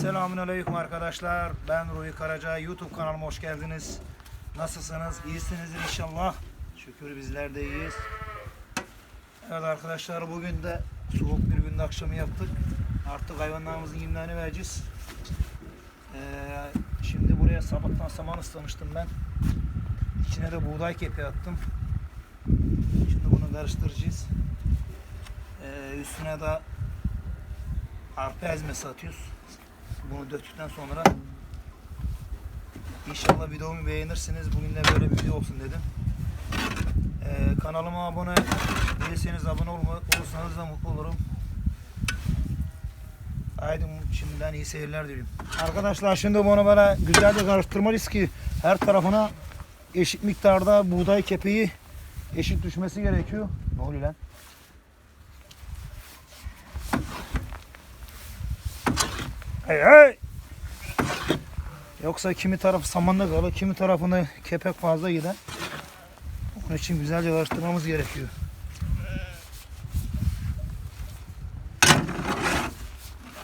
Selamünaleyküm arkadaşlar. Ben Ruhi Karaca. YouTube kanalıma hoş geldiniz. Nasılsınız? İyisinizdir inşallah. Şükür bizler de iyiyiz. Evet arkadaşlar bugün de soğuk bir günde akşamı yaptık. Artık hayvanlarımızın yemlerini vereceğiz. Ee, şimdi buraya sabahtan saman ıslamıştım ben. İçine de buğday kepeği attım. Şimdi bunu karıştıracağız. Ee, üstüne de arpa ezmesi atıyoruz. Bunu döktükten sonra inşallah videomu beğenirsiniz. Bugün de böyle bir video olsun dedim. Ee, kanalıma abone değilseniz abone olma, olursanız da mutlu olurum. Haydi şimdiden iyi seyirler diliyorum. Arkadaşlar şimdi bunu böyle güzelce karıştırmalıyız ki her tarafına eşit miktarda buğday kepeği eşit düşmesi gerekiyor. Ne oluyor lan? Hey hey! Yoksa kimi tarafı samanlık kalır, kimi tarafını kepek fazla gider. Onun için güzelce karıştırmamız gerekiyor.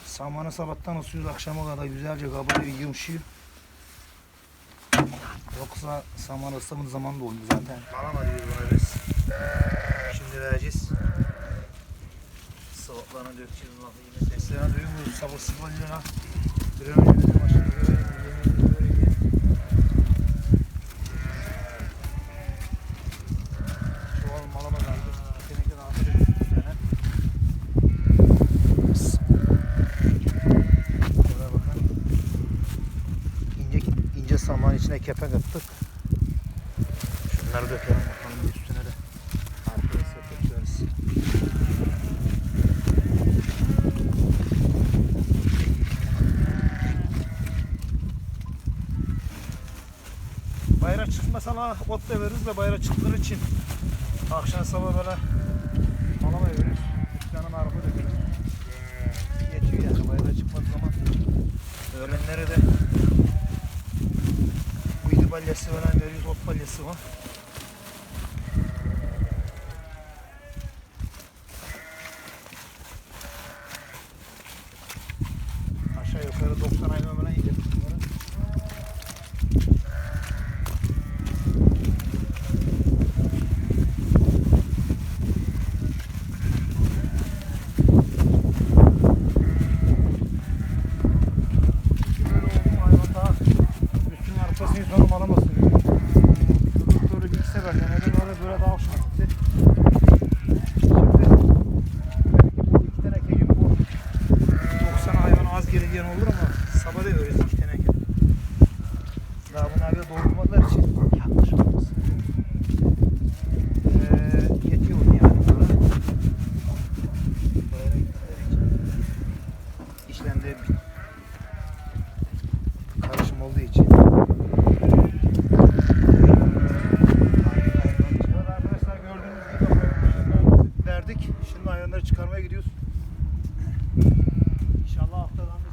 Samanı sabahtan ısıyoruz akşama kadar güzelce kabarıyor, yumuşuyor. Yoksa saman ıslamadığı zaman da olmuyor zaten. Buna biz. Şimdi vereceğiz. Sıvaplarına dökeceğiz. Bak yine seslerini duyuyor muyuz? Sabırsızlanıyor ha. Bir an önce de bakın. İnce, saman içine kepek attık. Şunları dökelim bakalım bir üstüne de. Arkaya sepet Bayrak çıkmasana ot da veririz de bayrak çıktığı için akşam sabah böyle malama veririz. Dükkanın arpa dökeriz. Yetiyor yani bayrak çıkmadığı zaman. Öğlenlere de uydu balyası falan veriyoruz, ot balyası var. Olur ama sabah da veririz iki teneke. Daha bunlar bir doldurmadılar için yanlış olmasın. Ee, yetiyor bunu yani bunlara. Bayrağa gittikleri. İşlemde bir karışım olduğu için. Arkadaşlar gördüğünüz gibi verdik. Şimdi hayvanları çıkarmaya gidiyoruz. İnşallah haftadan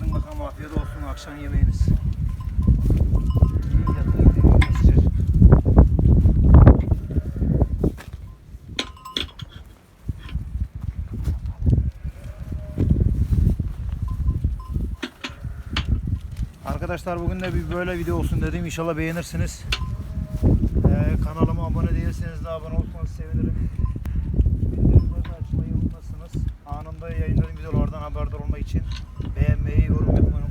Hadi bakalım afiyet olsun akşam yemeğiniz. Arkadaşlar bugün de bir böyle video olsun dedim. İnşallah beğenirsiniz. Ee, kanalıma abone değilseniz de abone olursanız sevinirim. Bildirimleri açmayı unutmazsınız. Anında yayınladığım videolardan haberdar olmak için beğenmeyi, yorum yapmayı